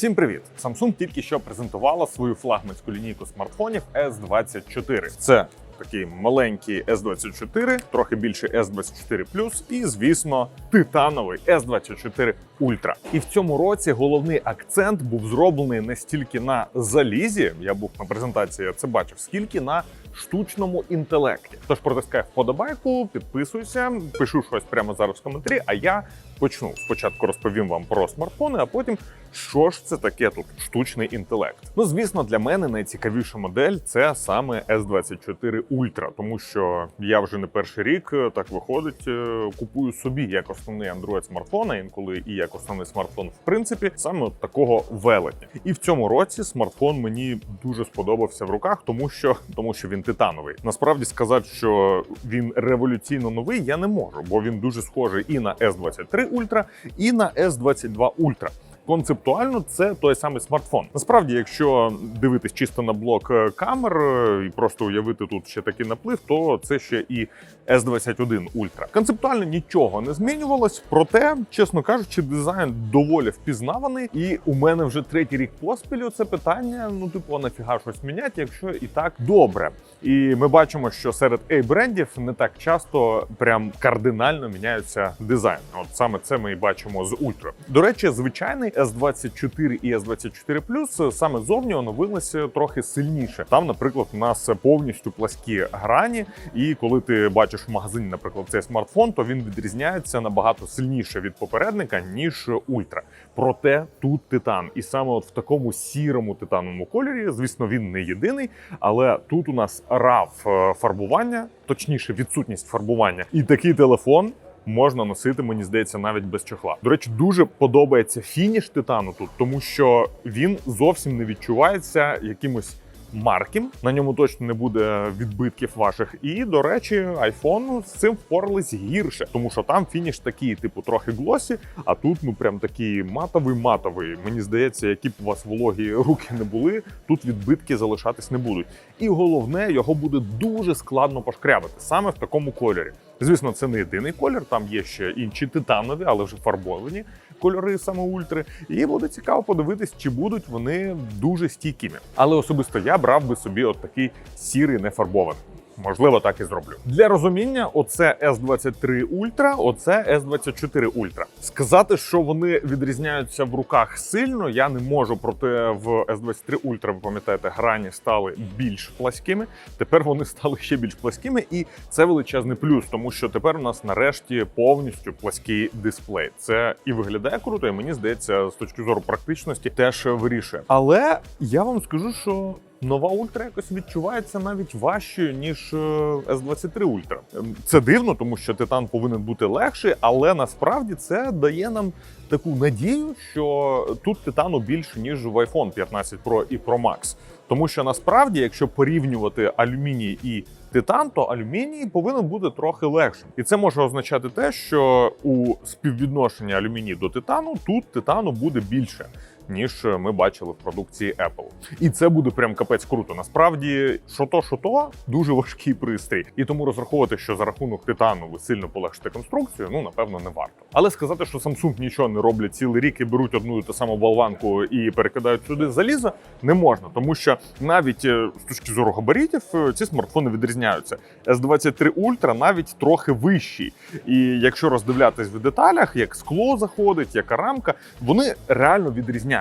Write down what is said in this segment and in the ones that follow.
Всім привіт! Samsung тільки що презентувала свою флагманську лінійку смартфонів S24. Це такий маленький S24, трохи більший S24 і, звісно, титановий S24 Ultra. І в цьому році головний акцент був зроблений не стільки на залізі. Я був на презентації, я це бачив, скільки на штучному інтелекті. Тож протискай вподобайку, підписуйся, пишу щось прямо зараз в коментарі. А я почну. Спочатку розповім вам про смартфони, а потім що ж це таке тут штучний інтелект. Ну звісно, для мене найцікавіша модель це саме S24 Ultra, тому що я вже не перший рік е, так виходить, е, купую собі як основний Android смартфон, а інколи і як основний смартфон, в принципі, саме такого велетня. І в цьому році смартфон мені дуже сподобався в руках, тому що тому що він титановий. Насправді сказати, що він революційно новий, я не можу, бо він дуже схожий і на S23 Ultra, і на S22 Ultra. Концептуально це той самий смартфон. Насправді, якщо дивитись чисто на блок е, камер е, і просто уявити тут ще такий наплив, то це ще і S21 Ultra. Концептуально нічого не змінювалось, проте, чесно кажучи, дизайн доволі впізнаваний. І у мене вже третій рік поспіль це питання: ну, типу, нафіга щось міняти, якщо і так добре. І ми бачимо, що серед a брендів не так часто прям кардинально міняються дизайн. От саме це ми і бачимо з Ultra. До речі, звичайний S24 і S24 Plus саме зовні оновилися трохи сильніше. Там, наприклад, у нас повністю пласкі грані, і коли ти бачиш в магазині, наприклад, цей смартфон, то він відрізняється набагато сильніше від попередника ніж Ultra. Проте тут титан, і саме от в такому сірому титановому кольорі, звісно, він не єдиний, але тут у нас RAW е, фарбування, точніше, відсутність фарбування, і такий телефон можна носити, мені здається, навіть без чохла. До речі, дуже подобається фініш титану тут, тому що він зовсім не відчувається якимось. Марким на ньому точно не буде відбитків ваших. І до речі, iPhone з цим впорались гірше, тому що там фініш такий, типу, трохи глосі. А тут ну прям такий матовий матовий. Мені здається, які б у вас вологі руки не були, тут відбитки залишатись не будуть. І головне, його буде дуже складно пошкрябати саме в такому кольорі. Звісно, це не єдиний колір. Там є ще інші титанові, але вже фарбовані кольори саме ультри. І буде цікаво подивитись, чи будуть вони дуже стійкими. Але особисто я брав би собі от такий сірий нефарбований. Можливо, так і зроблю. Для розуміння, оце S23 Ultra, оце S24 Ultra. Сказати, що вони відрізняються в руках сильно, я не можу. Проте в S23 Ultra, ви пам'ятаєте, грані стали більш пласкими. Тепер вони стали ще більш пласкими, і це величезний плюс, тому що тепер у нас нарешті повністю плаский дисплей. Це і виглядає круто, і мені здається, з точки зору практичності теж вирішує. Але я вам скажу, що Нова ультра якось відчувається навіть важчою ніж е, S23 Ultra. Ем, Це дивно, тому що титан повинен бути легший, але насправді це дає нам таку надію, що тут титану більше ніж в iPhone 15 Pro і Pro Max. Тому що насправді, якщо порівнювати алюміній і титан, то алюміній повинен бути трохи легшим. І це може означати те, що у співвідношенні алюміній до титану тут титану буде більше. Ніж ми бачили в продукції Apple. І це буде прям капець круто. Насправді, що то, що то, дуже важкий пристрій. І тому розраховувати, що за рахунок титану ви сильно полегшите конструкцію, ну напевно не варто. Але сказати, що Samsung нічого не роблять цілий рік і беруть одну ту саму болванку і перекидають сюди залізо, не можна, тому що навіть е, з точки зору габаритів е, ці смартфони відрізняються. S23 Ultra навіть трохи вищий. І якщо роздивлятись в деталях, як скло заходить, яка рамка, вони реально відрізняються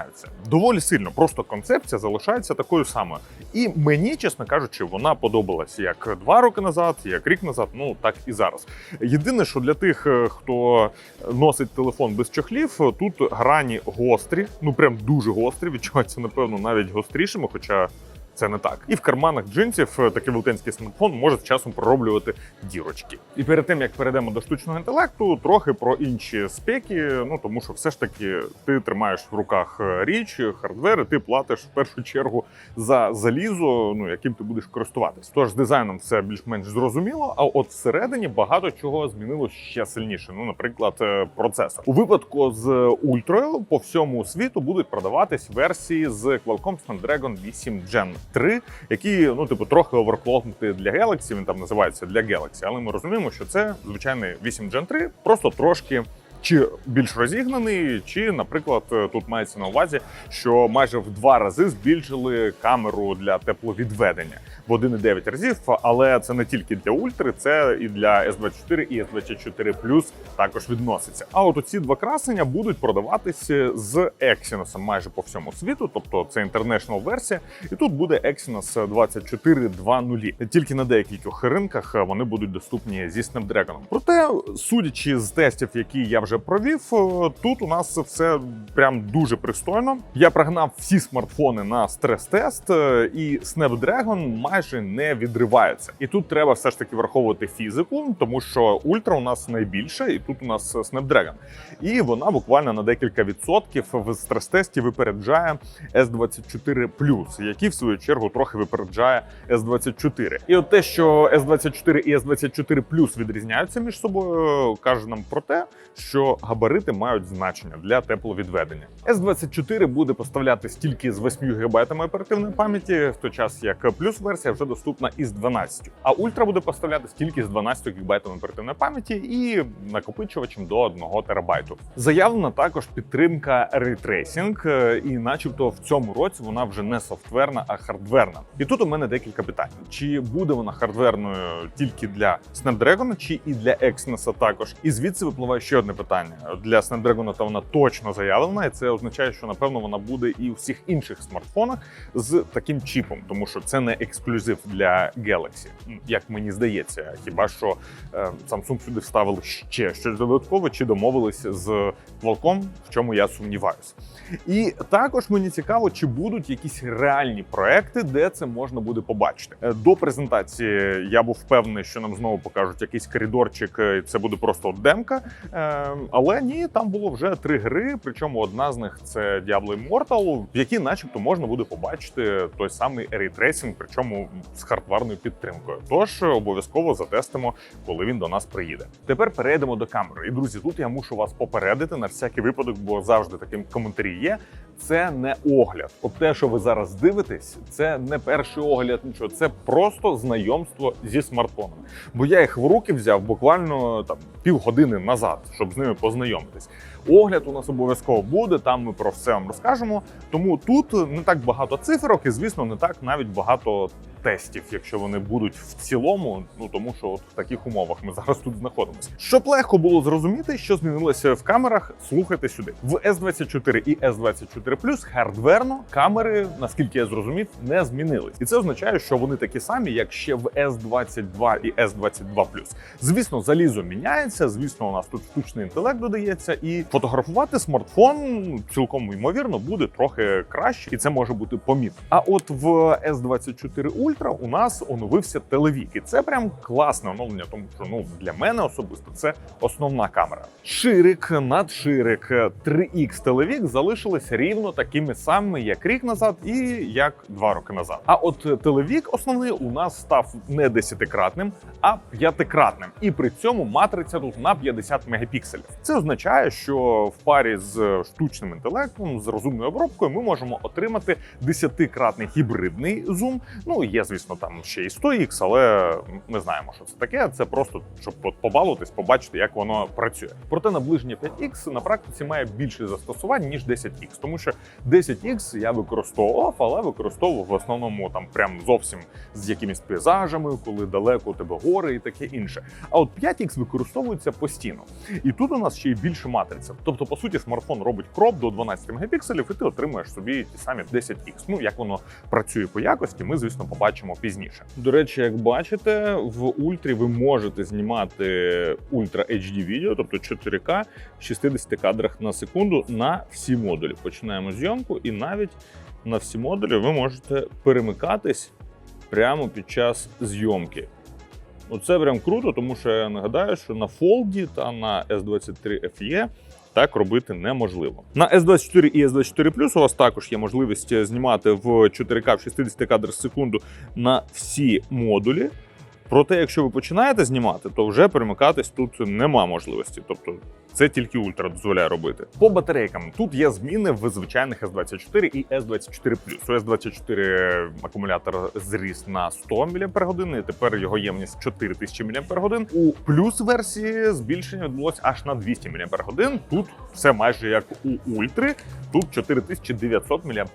доволі сильно. Просто концепція залишається такою самою. І мені, чесно кажучи, вона подобалась як два роки назад, як рік назад, ну так і зараз. Єдине, що для тих, е, хто носить телефон без чохлів, тут грані гострі, ну прям дуже гострі. Відчувається, напевно, навіть гострішими, хоча. Це не так. І в карманах джинсів е, такий велетенський смартфон може з часом пророблювати дірочки. І перед тим як перейдемо до штучного інтелекту, трохи про інші спеки. Ну тому що все ж таки ти тримаєш в руках е, річ, хардвер, і ти платиш в першу чергу за залізо, ну яким ти будеш користуватись. Тож з дизайном все більш-менш зрозуміло. А от всередині багато чого змінило ще сильніше. Ну, наприклад, е, процесор у випадку з ультрою по всьому світу будуть продаватись версії з Qualcomm Snapdragon 8 Gen 3, які ну типу трохи оверклокнути для Galaxy, Він там називається для Galaxy, але ми розуміємо, що це звичайний 8 Gen 3, просто трошки чи більш розігнаний, чи, наприклад, е, тут мається на увазі, що майже в два рази збільшили камеру для тепловідведення в 1,9 разів. Але це не тільки для ультри, це і для S24 і S24 Plus також відноситься. А от оці два красення будуть продаватися з Exynos майже по всьому світу, тобто це international версія, і тут буде Exynos 24.2.0. Тільки на деяких ринках вони будуть доступні зі Snapdragon. Проте, судячи з тестів, які я вже провів, е, тут у нас все прям дуже пристойно. Я прогнав всі смартфони на стрес-тест, е, і Snapdragon майже не відривається. І тут треба все ж таки враховувати фізику, тому що ультра у нас найбільша, і тут у нас Snapdragon. І вона буквально на декілька відсотків в стрес-тесті випереджає S24 який в свою чергу трохи випереджає S24. І от те, що S24 і S24 відрізняються між собою, каже нам про те, що габарити мають значення для тепловідведення. S24 буде поставлятись тільки з 8 ГБ оперативної пам'яті, в той час як плюс версія вже доступна із 12. А ультра буде поставлятись тільки з 12 ГБ оперативної пам'яті і накопичувачем до 1 терабайту. Заявлена також підтримка рейтрейсінг, е, і, начебто, в цьому році вона вже не софтверна, а хардверна. І тут у мене декілька питань: чи буде вона хардверною тільки для Snapdragon, чи і для Exynos також? І звідси випливає ще одне питання для Snapdragon то вона точно заявлена, і це означає, що напевно вона буде і у всіх інших смартфонах з таким чіпом, тому що це не ексклюзив для Galaxy, як мені здається. Хіба що е, Samsung сюди вставили ще щось додаткове, чи домовились з Qualcomm, в чому я сумніваюся. І також мені цікаво, чи будуть якісь реальні проекти, де це можна буде побачити. Е, До презентації я був впевнений, що нам знову покажуть якийсь коридорчик. е, Це буде просто демка. Е, Але ні, там було вже три гри. Причому одна з них це Diablo Immortal, в якій, начебто, можна буде побачити той самий рейтрейсинг, причому з хардварною підтримкою. Тож обов'язково затестимо, коли він до нас приїде. Тепер перейдемо до камери. І друзі, тут я мушу вас попередити на всякий випадок, бо завжди таким коментарі є. Це не огляд. От те, що ви зараз дивитесь, це не перший огляд, нічого. Це просто знайомство зі смартфонами. Бо я їх в руки взяв буквально там півгодини назад, щоб з ними познайомитись. Огляд у нас обов'язково буде. Там ми про все вам розкажемо. Тому тут не так багато цифрок, і звісно, не так навіть багато тестів, якщо вони будуть в цілому. Ну тому що от в таких умовах ми зараз тут знаходимося. Щоб легко було зрозуміти, що змінилося в камерах, слухайте сюди. В S24 і S24 хардверно камери, наскільки я зрозумів, не змінились, і це означає, що вони такі самі, як ще в S22 і S22 Звісно, залізо міняється. Звісно, у нас тут штучний інтелект додається, і фотографувати смартфон цілком ймовірно буде трохи краще, і це може бути помітно. А от в S24 Ultra у нас оновився телевік, і це прям класне оновлення, тому що ну для мене особисто це основна камера. Ширик, надширик, 3X телевік залишились рівно такими самими, як рік назад і як два роки назад. А от телевік основний у нас став не десятикратним, а п'ятикратним. І при цьому матриця тут на 50 мегапікселів. Це означає, що в парі з штучним інтелектом, з розумною обробкою, ми можемо отримати 10-кратний гібридний зум. Ну є, звісно, там ще і 100X, але ми знаємо, що це таке. Це просто щоб побалуватись, побачити, як воно працює. Проте наближення 5X на практиці має більше застосувань ніж 10X, тому що 10X я використовував, але використовував в основному там прям зовсім з якимись пейзажами, коли далеко у тебе гори і таке інше. А от 5X використовується постійно. І тут у нас ще й більше матриця. Тобто, по суті, смартфон робить кроп до 12 мегапікселів, і ти отримуєш собі ті самі 10X. Ну як воно працює по якості, ми звісно побачимо пізніше. До речі, як бачите, в ультрі ви можете знімати Ultra HD відео, тобто 4К в 60 кадрах на секунду на всі модулі. Починаємо зйомку, і навіть на всі модулі ви можете перемикатись прямо під час зйомки. Оце прям круто, тому що я нагадаю, що на Fold та на S23 FE так робити неможливо. На S24 і S24 Plus у вас також є можливість знімати в 4К в 60 кадрів в секунду на всі модулі. Проте, якщо ви починаєте знімати, то вже перемикатись тут нема можливості. Тобто Це тільки ультра дозволяє робити. По батарейкам тут є зміни в звичайних S24 і S24 У S24 акумулятор зріс на 100 мАч, тепер його ємність 4000 мАч. У плюс версії збільшення відбулося аж на 200 мАч. Тут все майже як у ультри. Тут 4900 мАч.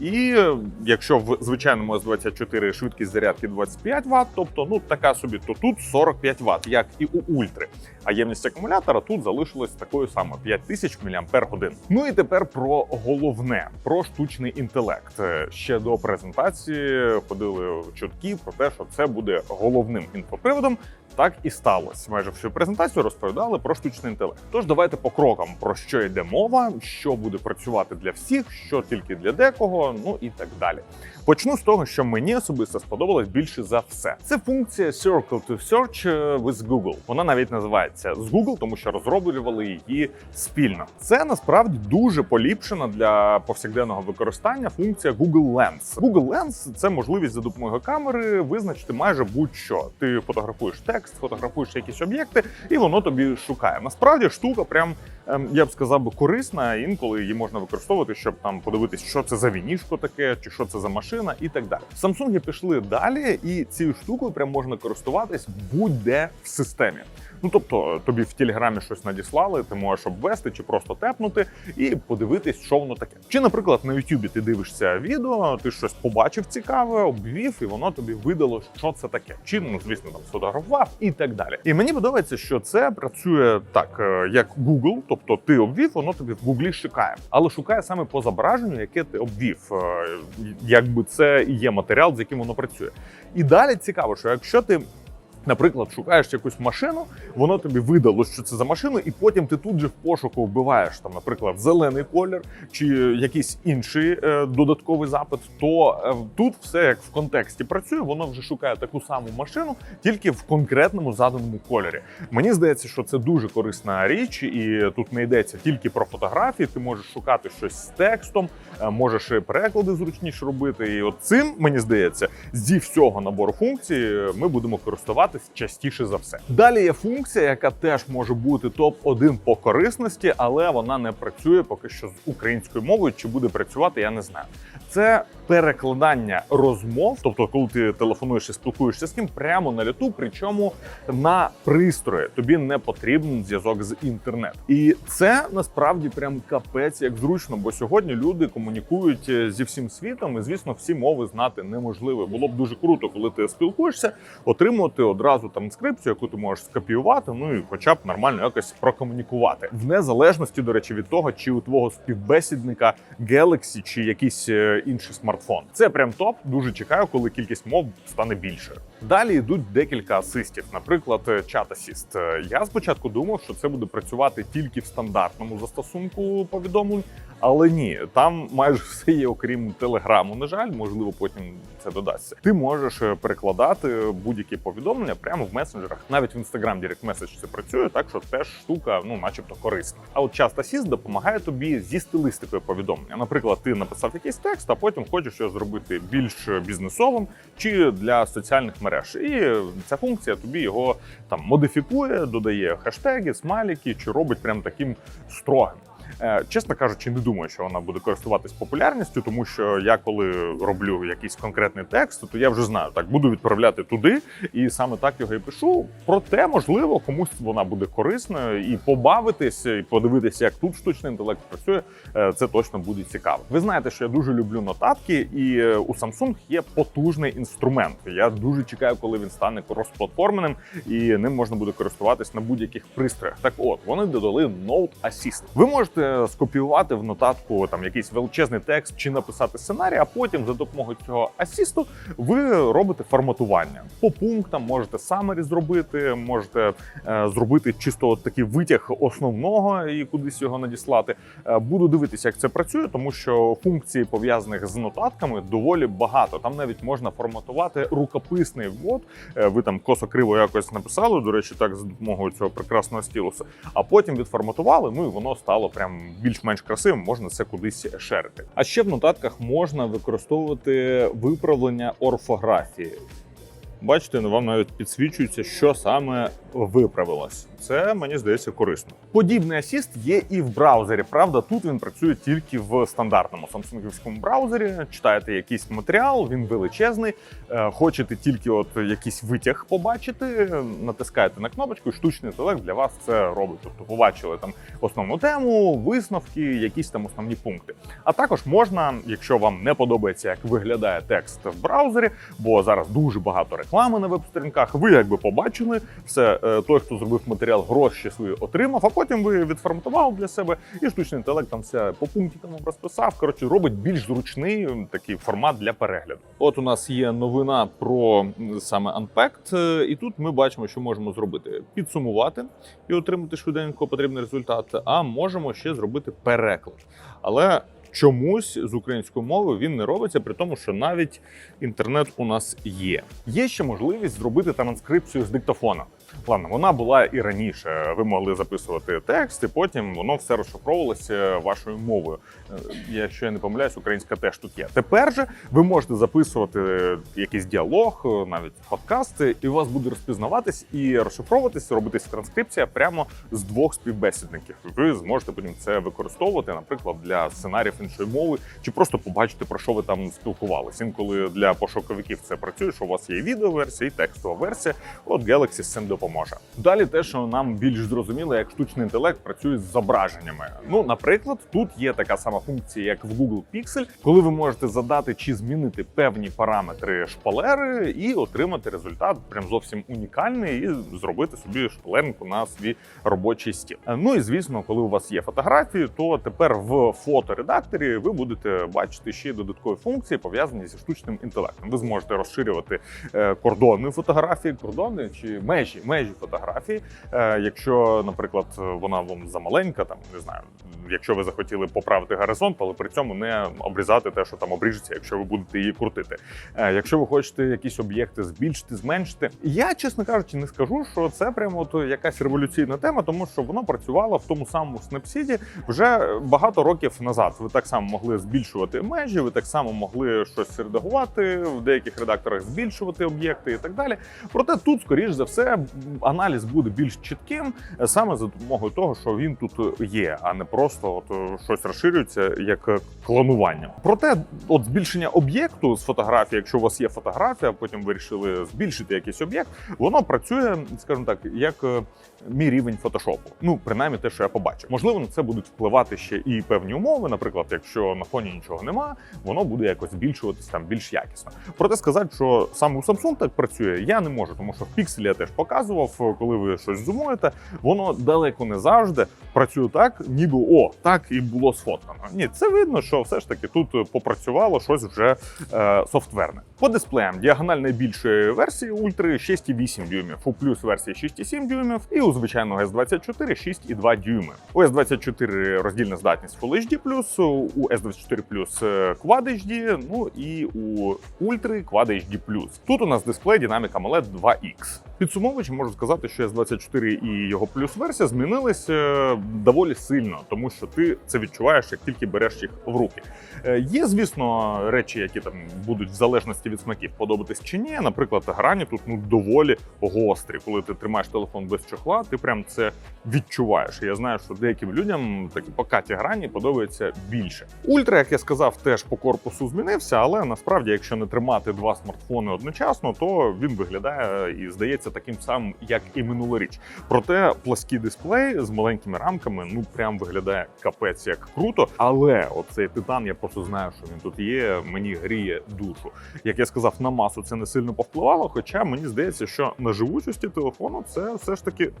І е, якщо в звичайному S24 швидкість зарядки 25 Вт, тобто ну така собі, то тут 45 Вт, як і у ультри. А ємність акумулятора тут залишилось такою самою 5000 мАч. Ну і тепер про головне про штучний інтелект. Е, Ще до презентації ходили чутки про те, що це буде головним інфоприводом. Так і сталося. Майже всю презентацію розповідали про штучний інтелект. Тож давайте по крокам про що йде мова, що буде працювати для всіх, що тільки для декого, ну і так далі. Почну з того, що мені особисто сподобалось більше за все. Це функція Circle to Search е, with Google. Вона навіть називається з Google, тому що розроблювали її спільно. Це насправді дуже поліпшена для повсякденного використання функція Google Lens. Google Lens – це можливість за допомогою камери визначити майже будь-що. Ти фотографуєш текст, фотографуєш якісь об'єкти, і воно тобі шукає. Насправді штука прям ем, я б сказав корисна. Інколи її можна використовувати, щоб там подивитись, що це за вінішко таке, чи що це за машина, і так далі. Самсунги пішли далі, і цією штукою прям можна користуватись будь-де в системі. Ну тобто тобі в телеграмі щось надіслали, ти можеш обвести чи просто тепнути і подивитись, що воно таке. Чи, наприклад, на Ютубі ти дивишся відео, ти щось побачив цікаве, обвів, і воно тобі видало, що це таке. Чи ну звісно там сфотографував і так далі. І мені подобається, що це працює так, е, як Google, тобто ти обвів, воно тобі в Гуглі шукає, але шукає саме по зображенню, яке ти обвів, Е, якби це і є матеріал, з яким воно працює. І далі цікаво, що якщо ти Наприклад, шукаєш якусь машину, воно тобі видало, що це за машину, і потім ти тут же в пошуку вбиваєш там, наприклад, зелений колір чи якийсь інший е, додатковий запит. То е, тут все як в контексті працює, воно вже шукає таку саму машину, тільки в конкретному заданому кольорі. Мені здається, що це дуже корисна річ, і тут не йдеться тільки про фотографії. Ти можеш шукати щось з текстом, е, можеш і переклади зручніше робити. І от цим мені здається, зі всього набору функцій ми будемо користуватися частіше за все. Далі є функція, яка теж може бути топ 1 по корисності, але вона не працює поки що з українською мовою. Чи буде працювати, я не знаю. Це перекладання розмов, тобто, коли ти телефонуєш і спілкуєшся з ким прямо на літу, причому на пристрої тобі не потрібен зв'язок з інтернет. І це насправді прям капець як зручно, бо сьогодні люди комунікують е, зі всім світом, і звісно, всі мови знати неможливо. Було б дуже круто, коли ти спілкуєшся, отримувати одразу там інскрипцію, яку ти можеш скопіювати, ну і хоча б нормально якось прокомунікувати, в незалежності, до речі, від того, чи у твого співбесідника Galaxy чи якийсь е, інший смартфон. Це прям топ. Дуже чекаю, коли кількість мов стане більшою. Далі йдуть декілька асистів, наприклад, Chat Assist. Е, Я спочатку думав, що це буде працювати тільки в стандартному застосунку повідомлень, але ні, там майже все є, окрім телеграму. На жаль, можливо, потім це додасться. Ти можеш е, перекладати будь-які повідомлення прямо в месенджерах. Навіть в Instagram Direct Message це працює, так що теж штука, ну, начебто, корисна. А от Chat Assist допомагає тобі зі стилистикою повідомлення. Наприклад, ти написав якийсь текст, а потім хочеш його зробити більш бізнесовим чи для соціальних мереж. І ця функція тобі його там модифікує, додає хештеги, смайлики, чи робить прям таким строгим. Е, Чесно кажучи, не думаю, що вона буде користуватись популярністю, тому що я коли роблю якийсь конкретний текст, то я вже знаю, так буду відправляти туди, і саме так його і пишу. Проте, можливо, комусь вона буде корисною і побавитись, і подивитися, як тут штучний інтелект працює. е, Це точно буде цікаво. Ви знаєте, що я дуже люблю нотатки, і е, у Samsung є потужний інструмент. Я дуже чекаю, коли він стане кросплатформеним, і ним можна буде користуватись на будь-яких пристроях. Так, от вони додали Note Assist. Ви можете скопіювати в нотатку там якийсь величезний текст чи написати сценарій, а потім за допомогою цього асісту ви робите форматування по пунктам. Можете самері зробити, можете е, зробити чисто от такий витяг основного і кудись його надіслати. Е, буду дивитися, як це працює, тому що функцій пов'язаних з нотатками доволі багато. Там навіть можна форматувати рукописний ввод. Е, ви там косо-криво якось написали. До речі, так за допомогою цього прекрасного стілуса. А потім відформатували. Ну і воно стало прям більш-менш красивим. Можна це кудись шерити. А ще в нотатках можна використовувати виправлення орфографії. Бачите, вам навіть підсвічується, що саме виправилось. Це мені здається корисно. Подібний асіст є і в браузері. Правда, тут він працює тільки в стандартному самсунгівському браузері. Читаєте якийсь матеріал, він величезний. Е, Хочете тільки от якийсь витяг побачити, натискаєте на кнопочку, штучний інтелект для вас це робить. Тобто побачили там основну тему, висновки, якісь там основні пункти. А також можна, якщо вам не подобається, як виглядає текст в браузері, бо зараз дуже багато реклами на веб-сторінках. Ви якби побачили все, е, той, хто зробив матеріал, гроші свої отримав, а потім ви відформатували для себе, і штучний інтелект там все по пунктикам розписав. Коротше, робить більш зручний такий формат для перегляду. От у нас є новина про саме Unpacked, е, і тут ми бачимо, що можемо зробити: підсумувати і отримати швиденько потрібний результат. А можемо ще зробити переклад. Але чомусь з української мови він не робиться, при тому, що навіть інтернет у нас є. Є ще можливість зробити транскрипцію з диктофона. Ладно, вона була і раніше. Ви могли записувати текст, і потім воно все розшифровувалося вашою мовою. Е, Якщо я не помиляюсь, українська теж тут є. Тепер же ви можете записувати якийсь діалог, е, навіть подкасти, і у вас буде розпізнаватись і розшифровуватись, робитись транскрипція прямо з двох співбесідників. Ви зможете потім це використовувати, наприклад, для сценаріїв іншої мови, чи просто побачити про що ви там спілкувалися. Інколи для пошуковиків це працює, що у вас є відеоверсія і текстова версія. От Galaxy цим допоможе. Далі те, що нам більш зрозуміло, як штучний інтелект працює з зображеннями. Ну, наприклад, тут є така сама функція, як в Google Pixel, коли ви можете задати чи змінити певні параметри шпалери і отримати результат прям зовсім унікальний, і зробити собі шпалернику на свій робочий стіл. Ну і звісно, коли у вас є фотографії, то тепер в фоторедакторі ви будете бачити ще додаткові функції, пов'язані зі штучним інтелектом. Ви зможете розширювати е, кордони фотографії, кордони чи межі, межі фотографії. Е, Якщо, наприклад, вона вам замаленька, там не знаю, якщо ви захотіли поправити горизонт, але при цьому не обрізати те, що там обріжеться, якщо ви будете її крутити. Е, Якщо ви хочете якісь об'єкти збільшити, зменшити, я чесно кажучи, не скажу, що це прямо от якась революційна тема, тому що воно працювало в тому самому Snapseed вже багато років назад. Ви так само могли збільшувати межі, ви так само могли щось редагувати в деяких редакторах, збільшувати об'єкти і так далі. Проте тут, скоріш за все, аналіз буде більш чітким е, саме за допомогою того, що він тут є, а не просто от е, щось розширюється як е, клонування. Проте, от збільшення об'єкту з фотографії, якщо у вас є фотографія, потім вирішили збільшити якийсь об'єкт, воно працює, скажімо так, як мій рівень фотошопу. Ну, принаймні, те, що я побачив. Можливо, на це будуть впливати ще і певні умови. Наприклад, якщо на фоні нічого нема, воно буде якось збільшуватись там більш якісно. Проте сказати, що саме у Samsung так працює, я не можу, тому що в пікселі я теж показував, коли ви щось зумуєте, воно далеко не завжди працює так, ніби о, так і було сфоткано. Ні, це видно, що все ж таки тут попрацювало щось вже е, софтверне. По дисплеям діагональ найбільшої версії ультри 6,8 дюймів, у плюс версії 6,7 дюймів, і у звичайного S24 6,2 дюйми. У S24 роздільна здатність Full HD+, у S24 Plus Quad HD, ну і у Ultra Quad HD+. Тут у нас дисплей Dynamic AMOLED 2X. Підсумовуючи, можу сказати, що S24 і його плюс версія змінились е, доволі сильно, тому що ти це відчуваєш, як тільки береш їх в руки. Е, Є, звісно, речі, які там будуть в залежності від смаків подобатись чи ні. Наприклад, грані тут ну доволі гострі. Коли ти тримаєш телефон без чохла, ти прям це відчуваєш. Я знаю, що деяким людям такі покаті грані подобаються більше. Ультра, як я сказав, теж по корпусу змінився, але насправді, якщо не тримати два смартфони одночасно, то він виглядає і здається таким самим, як і минулоріч. Проте плаский дисплей з маленькими рамками ну прям виглядає капець як круто. Але оцей титан, я просто знаю, що він тут є. Мені гріє душу. Як я сказав, на масу це не сильно повпливало. Хоча мені здається, що на живучості телефону це все ж таки.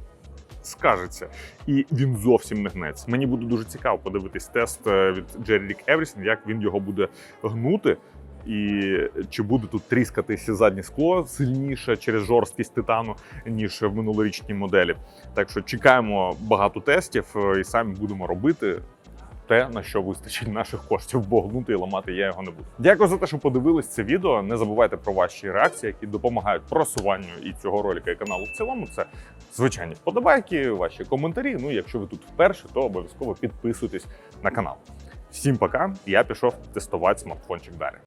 Скажеться, і він зовсім не гнеться. Мені буде дуже цікаво подивитись тест е, від Rick Everything, як він його буде гнути, і чи буде тут тріскатися заднє скло сильніше через жорсткість титану, ніж в минулорічній моделі. Так що чекаємо багато тестів е, і самі будемо робити. Те, на що вистачить наших коштів, бо гнути і ламати я його не буду. Дякую за те, що подивились це відео. Не забувайте про ваші реакції, які допомагають просуванню і цього ролика і каналу в цілому. Це звичайні вподобайки, ваші коментарі. Ну, якщо ви тут вперше, то обов'язково підписуйтесь на канал. Всім пока. Я пішов тестувати смартфончик далі.